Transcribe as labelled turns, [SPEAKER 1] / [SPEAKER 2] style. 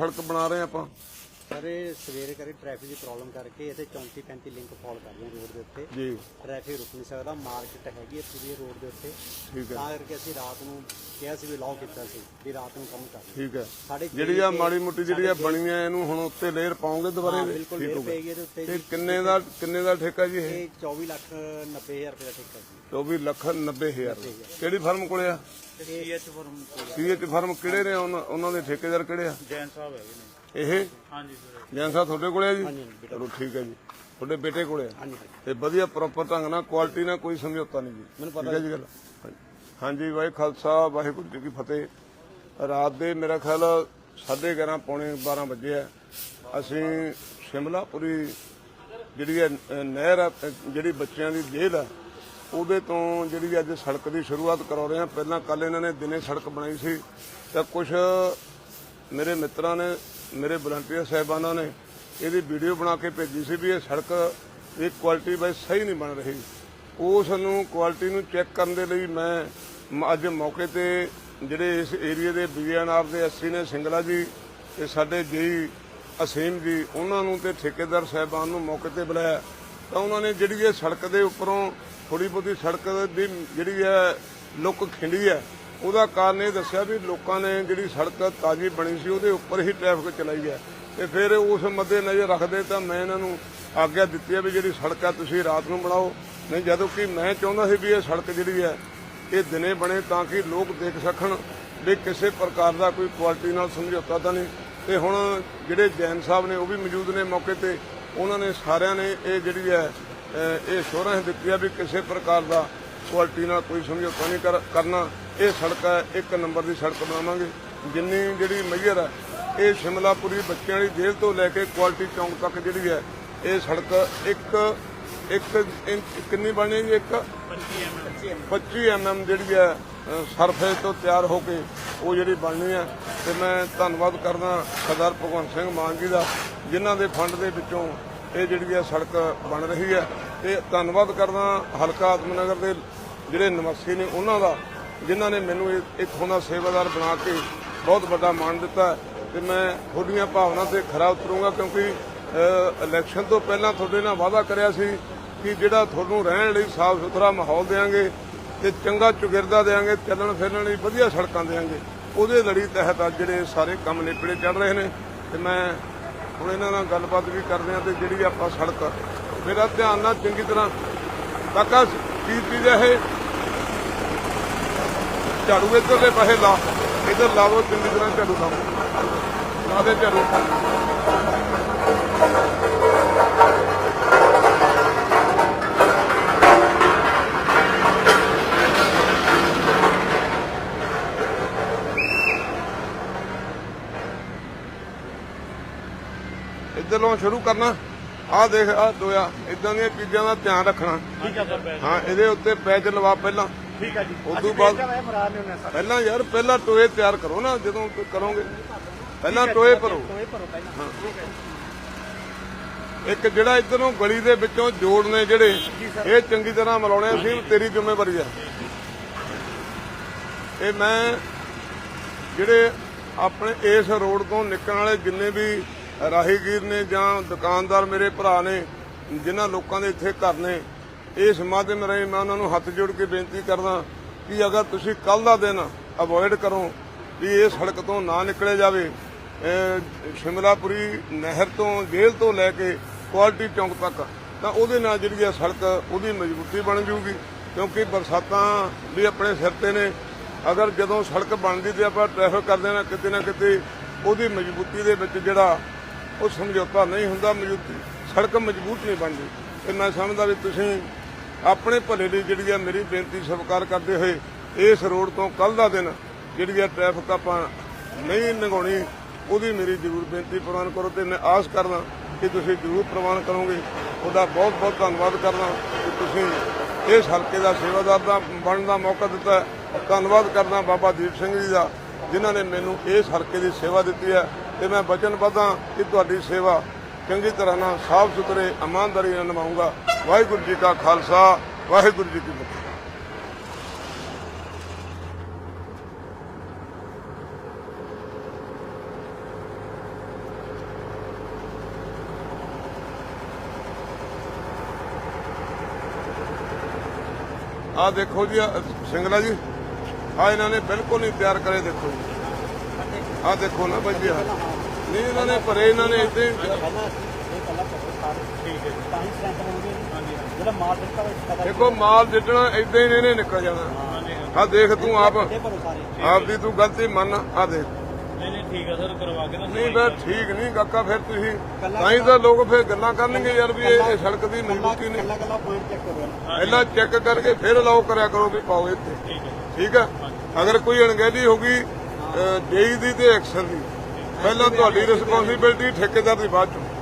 [SPEAKER 1] ਸੜਕ ਬਣਾ ਰਹੇ ਆਪਾਂ।
[SPEAKER 2] ਸਾਰੇ ਸਵੇਰੇ ਕਰੇ ਟ੍ਰੈਫਿਕ ਦੀ ਪ੍ਰੋਬਲਮ ਕਰਕੇ ਇੱਥੇ 34 35 ਲਿੰਕ ਫਾਲ ਕਰ ਰਹੇ ਰੋਡ ਦੇ ਉੱਤੇ।
[SPEAKER 1] ਜੀ।
[SPEAKER 2] ਟ੍ਰੈਫਿਕ ਰੁਕ ਨਹੀਂ ਸਕਦਾ ਮਾਰਕੀਟ ਹੈਗੀ ਹੈ ਪੂਰੀ ਰੋਡ ਦੇ ਉੱਤੇ।
[SPEAKER 1] ਠੀਕ ਹੈ।
[SPEAKER 2] ਤਾਂ ਕਰਕੇ ਅਸੀਂ ਰਾਤ ਨੂੰ ਕਿਹਾ ਸੀ ਵੀ ਲਾਓ ਕੀਤਾ ਸੀ ਵੀ ਰਾਤ ਨੂੰ ਕੰਮ ਕਰ।
[SPEAKER 1] ਠੀਕ ਹੈ।
[SPEAKER 2] ਸਾਡੇ
[SPEAKER 1] ਜਿਹੜੀ ਆ ਮਾੜੀ ਮੋਟੀ ਜਿਹੜੀ ਆ ਬਣੀ ਆ ਇਹਨੂੰ ਹੁਣ ਉੱਤੇ ਲੇਅਰ ਪਾਉਂਗੇ ਦੁਬਾਰੇ?
[SPEAKER 2] ਬਿਲਕੁਲ
[SPEAKER 1] ਠੀਕ
[SPEAKER 2] ਲੇਰ
[SPEAKER 1] ਹੋ ਗਿਆ।
[SPEAKER 2] ਪਏਗੀ ਇਹਦੇ ਉੱਤੇ
[SPEAKER 1] ਤੇ ਕਿੰਨੇ ਦਾ ਕਿੰਨੇ ਦਾ ਠੇਕਾ ਜੀ ਇਹ?
[SPEAKER 2] ਇਹ 24 ਲੱਖ 90 ਹਜ਼ਾਰ ਰੁਪਏ ਦਾ ਠੇਕਾ ਜੀ।
[SPEAKER 1] 24 ਲੱਖ 90 ਹਜ਼ਾਰ। ਕਿਹੜੀ ਫਰਮ ਕੋਲੇ ਆ?
[SPEAKER 2] ਸੀਐਚ ਫਰਮ
[SPEAKER 1] ਸੀਐਚ ਫਰਮ ਕਿਹੜੇ ਨੇ? ਉਹਨਾਂ ਉਹਨਾਂ ਦੇ ਠੇਕੇਦਾਰ ਕਿਹੜੇ ਆ?
[SPEAKER 3] ਜੈਨ ਸਾਹਿਬ ਹੈਗੇ ਨੇ।
[SPEAKER 1] ਇਹ?
[SPEAKER 3] ਹਾਂਜੀ ਸਰ।
[SPEAKER 1] ਜੈਨ ਸਾਹਿਬ ਤੁਹਾਡੇ ਕੋਲੇ ਆ ਜੀ?
[SPEAKER 2] ਹਾਂਜੀ, ਬੇਟਾ।
[SPEAKER 1] ਚਲੋ ਠੀਕ ਹੈ ਜੀ। ਤੁਹਾਡੇ ਬੇਟੇ ਕੋਲੇ ਆ।
[SPEAKER 2] ਹਾਂਜੀ
[SPEAKER 1] ਤੇ ਵਧੀਆ ਪ੍ਰੋਪਰ ਢੰਗ ਨਾਲ ਕੁਆਲਿਟੀ ਨਾਲ ਕੋਈ ਸਮਝੌਤਾ ਨਹੀਂ ਜੀ।
[SPEAKER 2] ਮੈਨੂੰ ਪਤਾ
[SPEAKER 1] ਹੈ ਜੀ ਗੱਲ? ਹਾਂਜੀ। ਹਾਂਜੀ ਵਾਹਿ ਖਾਲਸਾ ਵਾਹਿਗੁਰੂ ਜੀ ਕੀ ਫਤਿਹ। ਰਾਤ ਦੇ ਮੇਰਾ ਖਿਆਲ 11:30 ਪੌਣੇ 12 ਵਜੇ ਆ। ਅਸੀਂ ਸ਼ਿਮਲਾਪੁਰੀ ਜਿਹੜੀ ਨਹਿਰ ਆ, ਜਿਹੜੀ ਬੱਚਿਆਂ ਦੀ ਜੇਲ੍ਹ ਆ ਉਹਦੇ ਤੋਂ ਜਿਹੜੀ ਅੱਜ ਸੜਕ ਦੀ ਸ਼ੁਰੂਆਤ ਕਰਾ ਰਹੇ ਆ। ਪਹਿਲਾਂ ਕੱਲ ਇਹਨਾਂ ਨੇ ਦਿਨੇ ਸੜਕ ਬਣਾਈ ਸੀ। ਤਾਂ ਕੁਝ ਮੇਰੇ ਮਿੱਤਰਾਂ ਨੇ ਮੇਰੇ ਵਲੰਟੀਅਰ ਸਾਹਿਬਾਨਾਂ ਨੇ ਇਹਦੀ ਵੀਡੀਓ ਬਣਾ ਕੇ ਭੇਜੀ ਸੀ ਵੀ ਇਹ ਸੜਕ ਇਹ ਕੁਆਲਿਟੀ ਬਾਈ ਸਹੀ ਨਹੀਂ ਬਣ ਰਹੀ। ਉਸ ਨੂੰ ਕੁਆਲਿਟੀ ਨੂੰ ਚੈੱਕ ਕਰਨ ਦੇ ਲਈ ਮੈਂ ਅੱਜ ਮੌਕੇ ਤੇ ਜਿਹੜੇ ਇਸ ਏਰੀਆ ਦੇ ਬੀਐਨਆਰ ਦੇ ਐਸਸੀ ਨੇ ਸਿੰਗਲਾ ਜੀ ਤੇ ਸਾਡੇ ਜੇਈ ਅਸੀਮ ਜੀ, ਉਹਨਾਂ ਨੂੰ ਤੇ ਠੇਕੇਦਾਰ ਸਾਹਿਬਾਨ ਨੂੰ ਮੌਕੇ ਤੇ ਬੁਲਾਇਆ। ਤਾਂ ਉਹਨਾਂ ਨੇ ਜਿਹੜੀ ਇਹ ਸੜਕ ਦੇ ਉੱਪਰੋਂ ਥੋੜੀ ਬਹੁਤੀ ਸੜਕ ਦੀ ਜਿਹੜੀ ਹੈ, ਲੁੱਕ ਖਿੰਡੀ ਹੈ ਉਹਦਾ ਕਾਰਨ ਇਹ ਦੱਸਿਆ ਵੀ ਲੋਕਾਂ ਨੇ ਜਿਹੜੀ ਸੜਕ ਤਾਜ਼ੀ ਬਣੀ ਸੀ, ਉਹਦੇ ਉੱਪਰ ਹੀ ਟ੍ਰੈਫਿਕ ਚਲਾਈ ਹੈ। ਤੇ ਫਿਰ ਉਸ ਮੱਦੇ ਨਜ਼ਰ ਰੱਖਦੇ ਤਾਂ ਮੈਂ ਇਹਨਾਂ ਨੂੰ ਆਗਿਆ ਦਿੱਤੀ ਹੈ ਵੀ ਜਿਹੜੀ ਸੜਕ ਹੈ, ਤੁਸੀਂ ਰਾਤ ਨੂੰ ਬਣਾਓ। ਨਹੀਂ ਜਦੋਂ ਕਿ ਮੈਂ ਚਾਹੁੰਦਾ ਸੀ ਵੀ ਇਹ ਸੜਕ ਜਿਹੜੀ ਹੈ, ਇਹ ਦਿਨੇ ਬਣੇ ਤਾਂ ਕਿ ਲੋਕ ਦੇਖ ਸਕਣ ਵੀ ਕਿਸੇ ਪ੍ਰਕਾਰ ਦਾ ਕੋਈ ਕੁਆਲਿਟੀ ਨਾਲ ਸਮਝੌਤਾ ਤਾਂ ਨਹੀਂ। ਤੇ ਹੁਣ ਜਿਹੜੇ ਜੈਨ ਸਾਹਿਬ ਨੇ ਉਹ ਵੀ ਮੌਜੂਦ ਨੇ ਮੌਕੇ ਤੇ, ਉਹਨਾਂ ਨੇ ਸਾਰਿਆਂ ਨੇ ਇਹ ਜਿਹੜੀ ਹੈ ਇਹ ਸ਼ੋਰਾਂ ਦਿੱਤੀ ਹੈ ਵੀ ਕਿਸੇ ਪ੍ਰਕਾਰ ਦਾ ਕੁਆਲਿਟੀ ਨਾਲ ਕੋਈ ਸਮਝੌਤਾ ਨਹੀਂ ਕਰ- ਕਰਨਾ। ਇਹ ਸੜਕ ਹੈ ਇੱਕ ਨੰਬਰ ਦੀ ਸੜਕ ਬਣਾਵਾਂਗੇ। ਜਿੰਨੀ ਜਿਹੜੀ ਮੈਯਰ ਹੈ ਇਹ ਸ਼ਿਮਲਾਪੁਰੀ ਬੱਚਿਆਂ ਵਾਲੀ ਜੇਲ੍ਹ ਤੋਂ ਲੈ ਕੇ ਕੁਆਲਿਟੀ ਚੌਂਕ ਤੱਕ ਜਿਹੜੀ ਹੈ ਇਹ ਸੜਕ ਇੱਕ ਇੱਕ ਇੰਚ ਕਿੰਨੀ ਬਣਨੀ ਜੀ ਇੱਕ? 25 ਐਮਐਮ ਜਿਹੜੀ ਹੈ ਅ, ਸਰਫੇਸ ਤੋਂ ਤਿਆਰ ਹੋ ਕੇ ਉਹ ਜਿਹੜੀ ਬਣਨੀ ਹੈ। ਤੇ ਮੈਂ ਧੰਨਵਾਦ ਕਰਦਾ ਸਰਦਾਰ ਭਗਵੰਤ ਸਿੰਘ ਮਾਨ ਜੀ ਦਾ ਜਿਨ੍ਹਾਂ ਦੇ ਫੰਡ ਦੇ ਵਿੱਚੋਂ ਇਹ ਜਿਹੜੀ ਹੈ ਸੜਕ ਬਣ ਰਹੀ ਹੈ। ਤੇ ਧੰਨਵਾਦ ਕਰਦਾ ਹਲਕਾ ਆਤਮਨਗਰ ਦੇ ਜਿਹੜੇ ਨਿਵਾਸੀ ਨੇ ਉਹਨਾਂ ਦਾ, ਜਿਨ੍ਹਾਂ ਨੇ ਮੈਨੂੰ ਇਹ- ਇੱਥੋਂ ਦਾ ਸੇਵਾਦਾਰ ਬਣਾ ਕੇ ਬਹੁਤ ਵੱਡਾ ਮਾਣ ਦਿੱਤਾ ਹੈ। ਤੇ ਮੈਂ ਤੁਹਾਡੀਆਂ ਭਾਵਨਾ ਤੇ ਖਰਾ ਉਤਰੂੰਗਾ ਕਿਉਂਕਿ ਇਲੈਕਸ਼ਨ ਤੋਂ ਪਹਿਲਾਂ ਤੁਹਾਡੇ ਨਾਲ ਵਾਅਦਾ ਕਰਿਆ ਸੀ ਕਿ ਜਿਹੜਾ ਤੁਹਾਨੂੰ ਰਹਿਣ ਲਈ ਸਾਫ਼ ਸੁਥਰਾ ਮਾਹੌਲ ਦੇਵਾਂਗੇ ਤੇ ਚੰਗਾ ਚੁਗਿਰਦਾ ਦੇਵਾਂਗੇ ਚੱਲਣ ਫਿਰਨ ਲਈ ਵਧੀਆ ਸੜਕਾਂ ਦੇਵਾਂਗੇ ਉਹਦੇ ਲੜੀ ਤਹਿਤ ਅੱਜ ਜਿਹੜੇ ਸਾਰੇ ਕੰਮ ਨੇਪੜੇ ਚੱਲ ਰਹੇ ਨੇ। ਤੇ ਮੈਂ ਹੁਣ ਇਹਨਾਂ ਨਾਲ ਗੱਲਬਾਤ ਵੀ ਕਰਦੇ ਹਾਂ ਤੇ ਜਿਹੜੀ ਆਪਾਂ ਸੜਕ ਮੇਰਾ ਧਿਆਨ ਨਾਲ ਚੰਗੀ ਤਰ੍ਹਾਂ ਕਾਕਾ ਕੀ ਚੀਜ਼ ਹੈ ਇਹ ਝਾੜੂ ਇੱਧਰਲੇ ਪਾਸੇ ਲਾ, ਇੱਧਰ ਲਾਵੋ, ਚੰਗੀ ਤਰ੍ਹਾਂ ਝਾੜੂ ਲਾਵੋ। ਲਾ ਦੇ ਝਾੜੂ। ਇੱਧਰੋਂ ਸ਼ੁਰੂ ਕਰਨਾ। ਆਹ ਦੇਖ ਆਹ ਦੋਇਆ ਇਦਾਂ ਦੀਆਂ ਚੀਜ਼ਾਂ ਦਾ ਧਿਆਨ ਰੱਖਣਾ।
[SPEAKER 3] ਠੀਕ ਹੈ ਸਰ
[SPEAKER 1] ਹਾਂ ਇਹਦੇ ਉੱਤੇ ਪੈਚ ਲਵਾ ਪਹਿਲਾਂ।
[SPEAKER 3] ਠੀਕ ਹੈ ਜੀ।
[SPEAKER 1] ਉਸ ਤੋਂ ਬਾਅਦ ਪਹਿਲਾਂ ਯਾਰ ਪਹਿਲਾਂ ਟੋਏ ਤਿਆਰ ਕਰੋ ਨਾ ਜਦੋਂ ਕਰੋਗੇ। ਪਹਿਲਾਂ ਟੋਏ ਭਰੋ।
[SPEAKER 2] ਟੋਏ ਭਰੋ ਪਹਿਲਾਂ।
[SPEAKER 1] ਇੱਕ ਜਿਹੜਾ ਇਧਰੋਂ ਗਲੀ ਦੇ ਵਿੱਚੋਂ ਜੋੜ ਨੇ ਜਿਹੜੇ ਇਹ ਚੰਗੀ ਤਰ੍ਹਾਂ ਮਿਲਾਉਣੇ ਸੀ ਤੇਰੀ ਜ਼ਿੰਮੇਵਾਰੀ ਆ। ਇਹ ਮੈਂ ਜਿਹੜੇ ਆਪਣੇ ਇਸ ਰੋਡ ਤੋਂ ਨਿਕਲਣ ਵਾਲੇ ਜਿੰਨੇ ਵੀ ਰਾਹੀਗੀਰ ਨੇ ਜਾਂ ਦੁਕਾਨਦਾਰ ਮੇਰੇ ਭਰਾ ਨੇ, ਜਿਨ੍ਹਾਂ ਲੋਕਾਂ ਦੇ ਇੱਥੇ ਘਰ ਨੇ, ਇਸ ਮਾਧਿਅਮ ਰਾਹੀਂ ਮੈਂ ਉਹਨਾਂ ਨੂੰ ਹੱਥ ਜੋੜ ਕੇ ਬੇਨਤੀ ਕਰਦਾ ਕਿ ਅਗਰ ਤੁਸੀਂ ਕੱਲ ਦਾ ਦਿਨ ਅਵੋਇਡ ਕਰੋ ਵੀ ਇਹ ਸੜਕ ਤੋਂ ਨਾ ਨਿਕਲੇ ਜਾਵੇ ਸ਼ਿਮਲਾਪੁਰੀ ਨਹਿਰ ਤੋਂ ਜੇਲ੍ਹ ਤੋਂ ਲੈ ਕੇ ਕੁਆਲਟੀ ਚੌਂਕ ਤੱਕ, ਤਾਂ ਉਹਦੇ ਨਾਲ ਜਿਹੜੀ ਆ ਸੜਕ ਉਹਦੀ ਮਜ਼ਬੂਤੀ ਬਣ ਜੂਗੀ ਕਿਉਂਕਿ ਬਰਸਾਤਾਂ ਵੀ ਆਪਣੇ ਸਿਰ ਤੇ ਨੇ। ਅਗਰ ਜਦੋਂ ਸੜਕ ਬਣਦੀ ਤੇ ਆਪਾਂ ਟ੍ਰੈਫਿਕ ਕਰਦੇ ਨਾ, ਕਿਤੇ ਨਾ ਕਿਤੇ ਉਹਦੀ ਮਜ਼ਬੂਤੀ ਦੇ ਵਿੱਚ ਜਿਹੜਾ ਉਹ ਸਮਝੌਤਾ ਨਹੀਂ ਹੁੰਦਾ ਮਜ਼ਬੂਤੀ ਸੜਕ ਮਜ਼ਬੂਤ ਨਹੀਂ ਬਣਦੀ। ਤੇ ਮੈਂ ਸਮਝਦਾ ਵੀ ਤੁਸੀਂ ਆਪਣੇ ਭਲੇ ਲਈ ਜਿਹੜੀ ਆ ਮੇਰੀ ਬੇਨਤੀ ਸਵੀਕਾਰ ਕਰਦੇ ਹੋਏ ਇਸ ਰੋਡ ਤੋਂ ਕੱਲ ਦਾ ਦਿਨ ਜਿਹੜੀ ਆ ਟ੍ਰੈਫਿਕ ਆਪਾਂ ਨਹੀਂ ਲੰਘਾਉਣੀ ਉਹਦੀ ਮੇਰੀ ਜ਼ਰੂਰ ਬੇਨਤੀ ਪ੍ਰਵਾਨ ਕਰੋ ਤੇ ਮੈਂ ਆਸ ਕਰਦਾ ਕਿ ਤੁਸੀਂ ਜ਼ਰੂਰ ਪ੍ਰਵਾਨ ਕਰੋਗੇ। ਉਹਦਾ ਬਹੁਤ ਬਹੁਤ ਧੰਨਵਾਦ ਕਰਦਾ ਕਿ ਤੁਸੀਂ ਇਸ ਹਲਕੇ ਦਾ ਸੇਵਾਦਾਰ ਦਾ ਬਣਨ ਦਾ ਮੌਕਾ ਦਿੱਤਾ। ਧੰਨਵਾਦ ਕਰਦਾ ਬਾਬਾ ਦੀਪ ਸਿੰਘ ਜੀ ਦਾ, ਜਿਨ੍ਹਾਂ ਨੇ ਮੈਨੂੰ ਇਸ ਹਲਕੇ ਦੀ ਸੇਵਾ ਦਿੱਤੀ ਹੈ। ਤੇ ਮੈਂ ਵਚਨਬੱਧ ਹਾਂ ਕਿ ਤੁਹਾਡੀ ਸੇਵਾ ਚੰਗੀ ਤਰ੍ਹਾਂ ਨਾਲ ਸਾਫ਼ ਸੁਥਰੇ, ਇਮਾਨਦਾਰੀ ਨਾਲ ਨਿਭਾਉਂਗਾ। ਵਾਹਿਗੁਰੂ ਜੀ ਕਾ ਖਾਲਸਾ, ਵਾਹਿਗੁਰੂ ਜੀ ਕੀ ਫਤਿਹ। ਆ ਦੇਖੋ ਜੀ ਸਿੰਗਲਾ ਜੀ ਆ ਇਹਨਾਂ ਨੇ ਬਿਲਕੁਲ ਨਹੀਂ ਪਿਆਰ ਕਰੇ ਦੇਖੋ ਜੀ। ਆ ਦੇਖੋ ਨਾ ਜੀ ਆਹ। ਨਹੀਂ ਇਹਨਾਂ ਨੇ ਭਰੇ ਇਹਨਾਂ ਨੇ ਇਦਾਂ ਹੀ ਦੇਖੋ ਮਾਲ ਜਿੱਟਣਾ ਇਦਾਂ ਹੀ ਇਹਨੇ ਨਿਕਲ ਜਾਣਾ। ਆ ਦੇਖ ਤੂੰ ਆਪ।
[SPEAKER 2] ਸਾਰੇ।
[SPEAKER 1] ਆਪਦੀ ਤੂੰ ਗਲਤੀ ਮੰਨ ਆ ਦੇਖ।
[SPEAKER 3] ਨਹੀਂ ਨਹੀਂ ਠੀਕ ਆ ਸਰ ਕਰਵਾ ਕੇ ਨਾ
[SPEAKER 1] ਨਹੀਂ ਬਈ ਠੀਕ ਨਹੀਂ ਕਾਕਾ ਫਿਰ ਤੁਸੀਂ ਤਾਂ ਹੀ ਤਾਂ ਲੋਕ ਫਿਰ ਗੱਲਾਂ ਕਰਨਗੇ ਯਾਰ ਵੀ ਇਹ ਸੜਕ ਦੀ ਮਜ਼ਬੂਤੀ ਨਹੀਂ।
[SPEAKER 2] ਕੱਲਾ ਕੱਲਾ ਪੁਆਇੰਟ ਚੈੱਕ ਕਰੋ।
[SPEAKER 1] ਕਰਕੇ ਫਿਰ ਅਲਾਉ ਕਰਿਆ ਕਰੋ ਵੀ ਪਾਓ ਇੱਥੇ। ਠੀਕ ਹੈ। ਅਗਰ ਕੋਈ ਅਣਗਹਿਲੀ ਹੋ ਗਈ ਜੇਈ ਦੀ ਤੇ ਐਕਸ਼ਨ ਦੀ। ਪਹਿਲਾਂ ਤੁਹਾਡੀ ਰਿਸਪੌਂਸਿਬਿਲਟੀ ਠੇਕੇਦਾਰ ਦੀ ਬਾਅਦ ਚੋਂ।